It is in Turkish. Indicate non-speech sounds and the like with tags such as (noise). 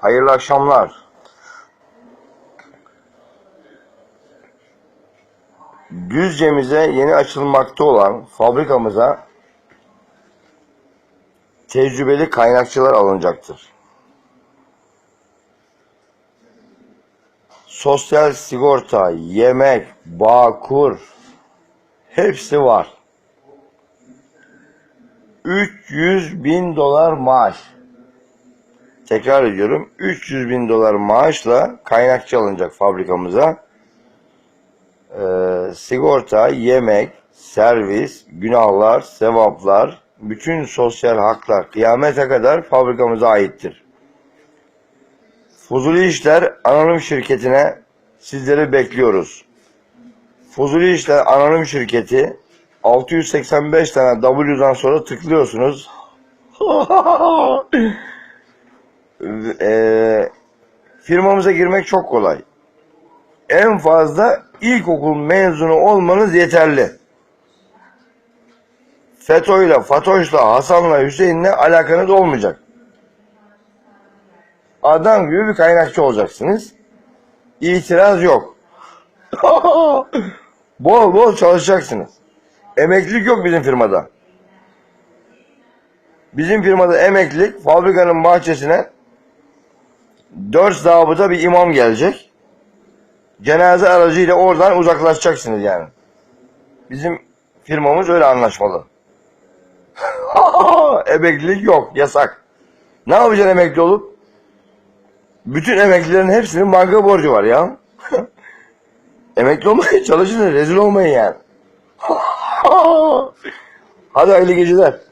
Hayırlı akşamlar. Düzce'mize yeni açılmakta olan fabrikamıza tecrübeli kaynakçılar alınacaktır. Sosyal sigorta, yemek, bağkur hepsi var. 300 bin dolar maaş. Tekrar ediyorum. 300 bin dolar maaşla kaynakçı alınacak fabrikamıza. Ee, sigorta, yemek, servis, günahlar, sevaplar, bütün sosyal haklar kıyamete kadar fabrikamıza aittir. Fuzuli İşler Anonim Şirketi'ne sizleri bekliyoruz. Fuzuli İşler Anonim Şirketi 685 tane W'dan sonra tıklıyorsunuz. (laughs) Eee firmamıza girmek çok kolay. En fazla ilkokul mezunu olmanız yeterli. FETÖ'yle, FATOŞ'la, Hasan'la, Hüseyin'le alakanız olmayacak. Adam gibi bir kaynakçı olacaksınız. İtiraz yok. (laughs) bol bol çalışacaksınız. Emeklilik yok bizim firmada. Bizim firmada emeklilik fabrikanın bahçesine dört zabıta bir imam gelecek. Cenaze aracıyla oradan uzaklaşacaksınız yani. Bizim firmamız öyle anlaşmalı. (laughs) emeklilik yok, yasak. Ne yapacaksın emekli olup? Bütün emeklilerin hepsinin banka borcu var ya. (laughs) emekli olmaya çalışın, rezil olmayın yani. (laughs) Hadi hayırlı geceler.